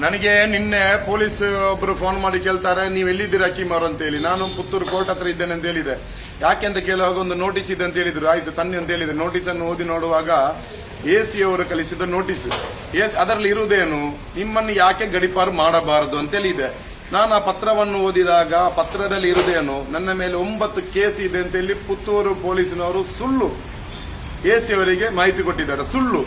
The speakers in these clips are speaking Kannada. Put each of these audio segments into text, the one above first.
ನನಗೆ ನಿನ್ನೆ ಪೊಲೀಸ್ ಒಬ್ರು ಫೋನ್ ಮಾಡಿ ಕೇಳ್ತಾರೆ, ನೀವು ಎಲ್ಲಿದ್ದೀರಾ ಅಕ್ಕಿಮಾರ್ ಅಂತ ಹೇಳಿ. ನಾನು ಪುತ್ತೂರು ಕೋರ್ಟ್ ಹತ್ರ ಇದ್ದೇನೆ ಅಂತ ಹೇಳಿದೆ. ಯಾಕೆ ಅಂತ ಕೇಳುವಾಗ ಒಂದು ನೋಟಿಸ್ ಇದೆ ಅಂತ ಹೇಳಿದ್ರು. ಆಯ್ತು, ತನ್ನಿ ಅಂತ ಹೇಳಿದೆ. ನೋಟಿಸ್ ಅನ್ನು ಓದಿ ನೋಡುವಾಗ ಎ ಸಿ ಅವರು ಕಳಿಸಿದ ನೋಟಿಸ್ ಅದರಲ್ಲಿ ಇರುವುದೇನು? ನಿಮ್ಮನ್ನು ಯಾಕೆ ಗಡಿಪಾರು ಮಾಡಬಾರದು ಅಂತ ಹೇಳಿದೆ. ನಾನು ಆ ಪತ್ರವನ್ನು ಓದಿದಾಗ ಪತ್ರದಲ್ಲಿ ಇರುವುದೇನು? ನನ್ನ ಮೇಲೆ ಒಂಬತ್ತು ಕೇಸ್ ಇದೆ ಅಂತ ಹೇಳಿ ಪುತ್ತೂರು ಪೊಲೀಸಿನವರು ಸುಳ್ಳು ಎಸಿ ಅವರಿಗೆ ಮಾಹಿತಿ ಕೊಟ್ಟಿದ್ದಾರೆ. ಸುಳ್ಳು.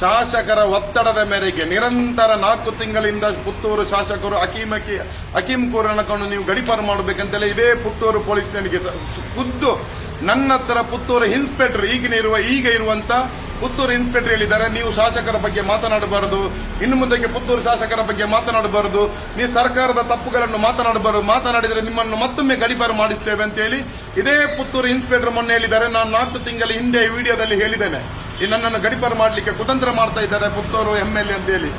ಶಾಸಕರ ಒತ್ತಡದ ಮೇರೆಗೆ ನಿರಂತರ ನಾಲ್ಕು ತಿಂಗಳಿಂದ ಪುತ್ತೂರು ಶಾಸಕರು ಅಕೀಮ್ ಅಕಿ ಕೂರನಕೊಂಡು ನೀವು ಗಡಿಪಾರು ಮಾಡಬೇಕಂತೇಳಿ ಇದೇ ಪುತ್ತೂರು ಪೊಲೀಸ್ ಸ್ಟೇಷನ್ಗೆ ಸ- ಖುದ್ದು ನನ್ನ ಹತ್ರ ಪುತ್ತೂರು ಇನ್ಸ್ಪೆಕ್ಟರ್ ಈಗಿನ ಇರುವ ಈಗ ಇರುವಂತ ಪುತ್ತೂರು ಇನ್ಸ್ಪೆಕ್ಟರ್ ಹೇಳಿದ್ದಾರೆ. ನೀವು ಶಾಸಕರ ಬಗ್ಗೆ ಮಾತನಾಡಬಾರದು. ಇನ್ನು ಮುಂದಕ್ಕೆ ಪುತ್ತೂರು ಶಾಸಕರ ಬಗ್ಗೆ ಮಾತನಾಡಬಾರದು. ನೀವು ಸರ್ಕಾರದ ತಪ್ಪುಗಳನ್ನು ಮಾತನಾಡಬಾರದು. ಮಾತನಾಡಿದರೆ ನಿಮ್ಮನ್ನು ಮತ್ತೊಮ್ಮೆ ಗಡಿಪಾರು ಮಾಡಿಸ್ತೇವೆ ಅಂತ ಹೇಳಿ ಇದೇ ಪುತ್ತೂರು ಇನ್ಸ್ಪೆಕ್ಟರ್ ಮೊನ್ನೆ ಹೇಳಿದ್ದಾರೆ. ನಾನು ನಾಲ್ಕು ತಿಂಗಳ ಹಿಂದೆ ವಿಡಿಯೋದಲ್ಲಿ ಹೇಳಿದ್ದೇನೆ. ಈ ನನ್ನನ್ನು ಗಡಿಪಾರು ಮಾಡಲಿಕ್ಕೆ ಕುತಂತ್ರ ಮಾಡ್ತಾ ಇದ್ದಾರೆ ಪುತ್ತೂರು ಎಂ ಎಲ್ ಎ ಅಂತ ಹೇಳಿ.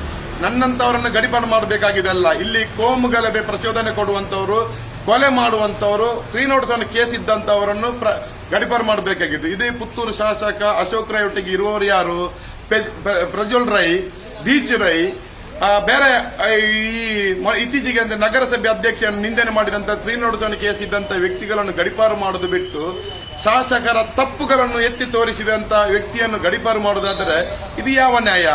ನನ್ನಂತವರನ್ನು ಗಡಿಪಾರು ಮಾಡಬೇಕಾಗಿದೆ ಅಲ್ಲ. ಇಲ್ಲಿ ಕೋಮು ಗಲಭೆ ಪ್ರಚೋದನೆ ಕೊಡುವಂತವರು ಕೊಲೆ ಮಾಡುವಂತವರು ಫ್ರೀ ನೋಟಿಸ್ ಅನ್ನು ಕೇಸ್ ಇದ್ದಂತವರನ್ನು ಪ್ರ- ಗಡಿಪಾರು ಮಾಡಬೇಕಾಗಿತ್ತು ಇದೇ ಪುತ್ತೂರು ಶಾಸಕ ಅಶೋಕ್ ರೈ ಒಟ್ಟಿಗೆ ಇರುವವರು ಯಾರು? ಪ್ರಜ್ವಲ್ ರೈ ಬೀಚ್ ರೈ ಬೇರೆ ಈ ಇತ್ತೀಚೆಗೆ ಅಂದ್ರೆ ನಗರಸಭೆ ಅಧ್ಯಕ್ಷರನ್ನು ನಿಂದನೆ ಮಾಡಿದಂತ ಫ್ರೀ ನೋಟಿಸ್ ಕೇಸ್ ಇದ್ದಂತ ವ್ಯಕ್ತಿಗಳನ್ನು ಗಡಿಪಾರು ಮಾಡೋದು ಬಿಟ್ಟು ಶಾಸಕರ ತಪ್ಪುಗಳನ್ನು ಎತ್ತಿ ತೋರಿಸಿದಂತ ವ್ಯಕ್ತಿಯನ್ನು ಗಡಿಪಾರು ಮಾಡೋದಾದರೆ ಇದು ಯಾವ ನ್ಯಾಯ?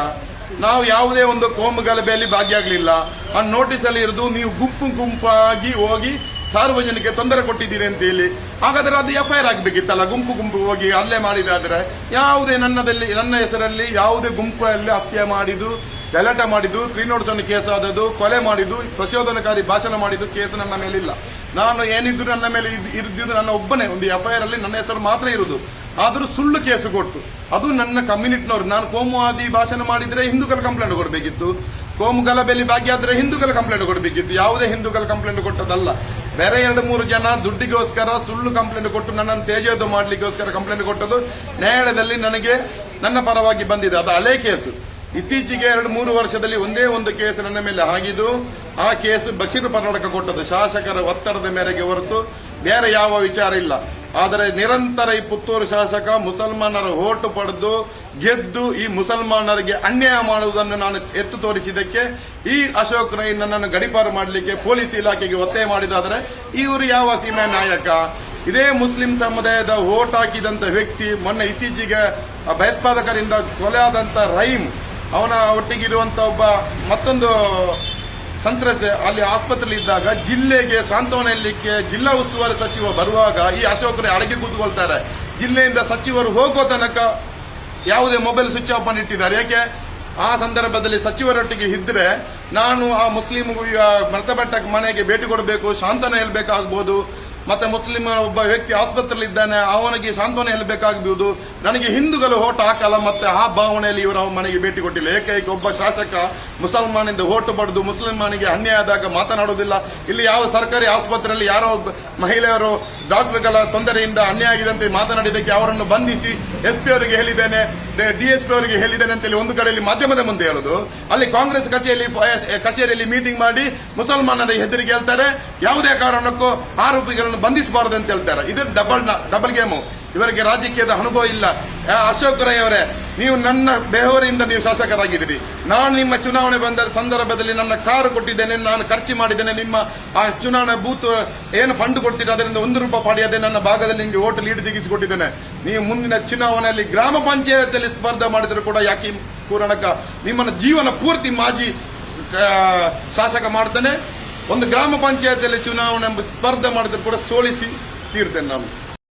ನಾವು ಯಾವುದೇ ಒಂದು ಕೋಮು ಗಲಭೆಯಲ್ಲಿ ಭಾಗಿಯಾಗಲಿಲ್ಲ. ಆ ನೋಟಿಸ್ ಅಲ್ಲಿ ಇರೋದು ನೀವು ಗುಂಪು ಗುಂಪಾಗಿ ಹೋಗಿ ಸಾರ್ವಜನಿಕ ತೊಂದರೆ ಕೊಟ್ಟಿದ್ದೀರಿ ಅಂತ ಹೇಳಿ. ಹಾಗಾದ್ರೆ ಅದು ಎಫ್ಐಆರ್ ಆಗಬೇಕಿತ್ತಲ್ಲ? ಗುಂಪು ಗುಂಪು ಹೋಗಿ ಹಲ್ಲೆ ಮಾಡಿದಾದರೆ ಯಾವುದೇ ನನ್ನದಲ್ಲಿ, ನನ್ನ ಹೆಸರಲ್ಲಿ ಯಾವುದೇ ಗುಂಪಲ್ಲಿ ಹತ್ಯೆ ಮಾಡಿದ್ದು ಗಲಾಟೆ ಮಾಡಿದ್ದು ಅನ್ನು ಕೇಸ್ ಆದದ್ದು, ಕೊಲೆ ಮಾಡಿದ್ದು, ಪ್ರಚೋದನಕಾರಿ ಭಾಷಣ ಮಾಡಿದ್ದು ಕೇಸ್ ನನ್ನ ಮೇಲಿಲ್ಲ. ನಾನು ಏನಿದ್ರು ನನ್ನ ಮೇಲೆ ಇದ್- ಇರ್ದಿದ್ದು ನನ್ನ ಒಬ್ಬನೇ. ಒಂದು ಎಫ್ಐಆರ್ ಅಲ್ಲಿ ನನ್ನ ಹೆಸರು ಮಾತ್ರ ಇರುವುದು ಆದರೂ ಸುಳ್ಳು ಕೇಸು ಕೊಟ್ಟು. ಅದು ನನ್ನ ಕಮ್ಯುನಿಟಿನವರು. ನಾನು ಕೋಮುವಾದಿ ಭಾಷಣ ಮಾಡಿದ್ರೆ ಹಿಂದೂಗಳ ಕಂಪ್ಲೇಂಟ್ ಕೊಡಬೇಕಿತ್ತು. ಕೋಮು ಗಲಭೆಯಲ್ಲಿ ಭಾಗಿಯಾದ್ರೆ ಹಿಂದೂಗಳ ಕಂಪ್ಲೇಂಟ್ ಕೊಡಬೇಕಿತ್ತು. ಯಾವುದೇ ಹಿಂದೂಗಳ ಕಂಪ್ಲೇಂಟ್ ಕೊಟ್ಟದಲ್ಲ ಬೇರೆ ಎರಡು ಮೂರು ಜನ ದುಡ್ಡಿಗೋಸ್ಕರ ಸುಳ್ಳು ಕಂಪ್ಲೇಂಟ್ ಕೊಟ್ಟು ನನ್ನನ್ನು ತೇಜೋದು ಮಾಡಲಿಕ್ಕೋಸ್ಕರ ಕಂಪ್ಲೇಂಟ್ ಕೊಟ್ಟದ್ದು ನ್ಯಾಯಾಲಯದಲ್ಲಿ ನನಗೆ ನನ್ನ ಪರವಾಗಿ ಬಂದಿದೆ. ಅದು ಅಲೆ ಕೇಸು. ಇತ್ತೀಚೆಗೆ ಎರಡು ಮೂರು ವರ್ಷದಲ್ಲಿ ಒಂದೇ ಒಂದು ಕೇಸ್ ನನ್ನ ಮೇಲೆ ಆಗಿದ್ದು, ಆ ಕೇಸ್ ಬಶೀರ್ ಪರ್ನಾಟಕ ಕೊಟ್ಟದ್ದು. ಶಾಸಕರ ಒತ್ತಡದ ಮೇರೆಗೆ ಹೊರತು ಬೇರೆ ಯಾವ ವಿಚಾರ ಇಲ್ಲ. ಆದರೆ ನಿರಂತರ ಈ ಪುತ್ತೂರು ಶಾಸಕ ಮುಸಲ್ಮಾನರ ಓಟು ಪಡೆದು ಗೆದ್ದು ಈ ಮುಸಲ್ಮಾನರಿಗೆ ಅನ್ಯಾಯ ಮಾಡುವುದನ್ನು ನಾನು ಎತ್ತು ತೋರಿಸಿದ್ದಕ್ಕೆ ಈ ಅಶೋಕ್ ರೈ ನನ್ನನ್ನು ಗಡಿಪಾರು ಮಾಡಲಿಕ್ಕೆ ಪೊಲೀಸ್ ಇಲಾಖೆಗೆ ಒತ್ತಾಯ ಮಾಡಿದಾದರೆ ಇವರು ಯಾವ ಸೀಮೆ ನಾಯಕ? ಇದೇ ಮುಸ್ಲಿಂ ಸಮುದಾಯದ ಓಟ್ ಹಾಕಿದಂತ ವ್ಯಕ್ತಿ, ಮೊನ್ನೆ ಇತ್ತೀಚೆಗೆ ಭಯೋತ್ಪಾದಕರಿಂದ ಕೊಲೆಯಾದಂತ ರೈಮ್ ಅವನ ಒಟ್ಟಿಗಿರುವಂತ ಒಬ್ಬ ಮತ್ತೊಂದು ಸಂತ್ರಸ್ತೆ ಅಲ್ಲಿ ಆಸ್ಪತ್ರೆಯಲ್ಲಿ ಇದ್ದಾಗ ಜಿಲ್ಲೆಗೆ ಸಾಂತ್ವನ ಹೇಳಲಿಕ್ಕೆ ಜಿಲ್ಲಾ ಉಸ್ತುವಾರಿ ಸಚಿವ ಬರುವಾಗ ಈ ಅಶೋಕರೇ ಅಡಗಿ ಕೂತ್ಕೊಳ್ತಾರೆ ಜಿಲ್ಲೆಯಿಂದ ಸಚಿವರು ಹೋಗೋ ತನಕ ಯಾವುದೇ ಮೊಬೈಲ್ ಸ್ವಿಚ್ ಆಫ್ ಮಾಡಿಟ್ಟಿದ್ದಾರೆ ಯಾಕೆ? ಆ ಸಂದರ್ಭದಲ್ಲಿ ಸಚಿವರೊಟ್ಟಿಗೆ ಇದ್ರೆ ನಾನು ಆ ಮುಸ್ಲಿಂ ಮೃತಪಟ್ಟ ಮನೆಗೆ ಭೇಟಿ ಕೊಡಬೇಕು, ಸಾಂತ್ವನ ಹೇಳ್ಬೇಕಾಗ್ಬೋದು. ಮತ್ತೆ ಮುಸ್ಲಿಂ ಒಬ್ಬ ವ್ಯಕ್ತಿ ಆಸ್ಪತ್ರೆಯಲ್ಲಿ ಇದ್ದಾನೆ ಅವನಿಗೆ ಸಾಂತ್ವನ ಹೇಳಬೇಕಾಗಬಹುದು ನನಗೆ ಹಿಂದೂಗಳು ಓಟ್ ಹಾಕಲ್ಲ, ಮತ್ತೆ ಆ ಭಾವನೆಯಲ್ಲಿ ಇವರು ಮನೆಗೆ ಭೇಟಿ ಕೊಟ್ಟಿಲ್ಲ. ಏಕೈಕ ಒಬ್ಬ ಶಾಸಕ ಮುಸಲ್ಮಾನಿಂದ ಓಟು ಪಡೆದು ಮುಸ್ಲಿಮಾನಿಗೆ ಅನ್ಯಾಯ ಆದಾಗ ಮಾತನಾಡುವುದಿಲ್ಲ. ಇಲ್ಲಿ ಯಾವ ಸರ್ಕಾರಿ ಆಸ್ಪತ್ರೆಯಲ್ಲಿ ಯಾರೋ ಮಹಿಳೆಯರು ಡಾಕ್ಟರ್ಗಳ ತೊಂದರೆಯಿಂದ ಅನ್ಯಾಯ ಆಗಿದಂತೆ ಮಾತನಾಡಿದ್ದಕ್ಕೆ ಅವರನ್ನು ಬಂಧಿಸಿ ಎಸ್ ಪಿ ಅವರಿಗೆ ಹೇಳಿದ್ದೇನೆ ಡಿಎಸ್ಪಿ ಅವರಿಗೆ ಹೇಳಿದ್ದೇನೆ ಅಂತೇಳಿ ಒಂದು ಕಡೆಯಲ್ಲಿ ಮಾಧ್ಯಮದ ಮುಂದೆ ಹೇಳುದು. ಅಲ್ಲಿ ಕಾಂಗ್ರೆಸ್ ಕಚೇರಿಯಲ್ಲಿ ಕಚೇರಿಯಲ್ಲಿ ಮೀಟಿಂಗ್ ಮಾಡಿ ಮುಸಲ್ಮಾನರ ಹೆದರಿಗೆ ಹೇಳ್ತಾರೆ. ಯಾವುದೇ ಕಾರಣಕ್ಕೂ ಆರೋಪಿಗಳನ್ನು ಬಂಧಿಸಬಾರದು ಅಂತ ಹೇಳ್ತಾರೆ. ಇದು ಡಬಲ್ ಡಬಲ್ ಗೇಮು ಇವರಿಗೆ ರಾಜಕೀಯದ ಅನುಭವ ಇಲ್ಲ. ಅಶೋಕ್ ರೈ ಅವರೇ, ನೀವು ನನ್ನ ಬೆಹವರಿಂದ ನೀವು ಶಾಸಕರಾಗಿದ್ದೀರಿ. ನಾನು ನಿಮ್ಮ ಚುನಾವಣೆ ಬಂದ ಸಂದರ್ಭದಲ್ಲಿ ನನ್ನ ಕಾರು ಕೊಟ್ಟಿದ್ದೇನೆ, ನಾನು ಖರ್ಚು ಮಾಡಿದ್ದೇನೆ, ನಿಮ್ಮ ಆ ಚುನಾವಣಾ ಬೂತ್ ಏನು ಫಂಡ್ ಕೊಡ್ತೀರಿ, ಅದರಿಂದ ಒಂದು ರೂಪಾಯಿ ಪಡೆಯದೆ ನನ್ನ ಭಾಗದಲ್ಲಿ ನಿಮಗೆ ಓಟ್ ಲೀಡ್ ತೆಗೆಸಿಕೊಟ್ಟಿದ್ದೇನೆ. ನೀವು ಮುಂದಿನ ಚುನಾವಣೆಯಲ್ಲಿ ಗ್ರಾಮ ಪಂಚಾಯತಿಯಲ್ಲಿ ಸ್ಪರ್ಧೆ ಮಾಡಿದರೂ ಕೂಡ ಯಾಕೆ ಪೂರಣಕ? ನಿಮ್ಮನ್ನ ಜೀವನ ಪೂರ್ತಿ ಮಾಜಿ ಶಾಸಕ ಮಾಡ್ತಾನೆ. ಒಂದು ಗ್ರಾಮ ಪಂಚಾಯತಿಯಲ್ಲಿ ಚುನಾವಣೆ ಸ್ಪರ್ಧೆ ಮಾಡಿದ್ರು ಕೂಡ ಸೋಲಿಸಿ ತೀರ್ತೇನೆ ನಾನು.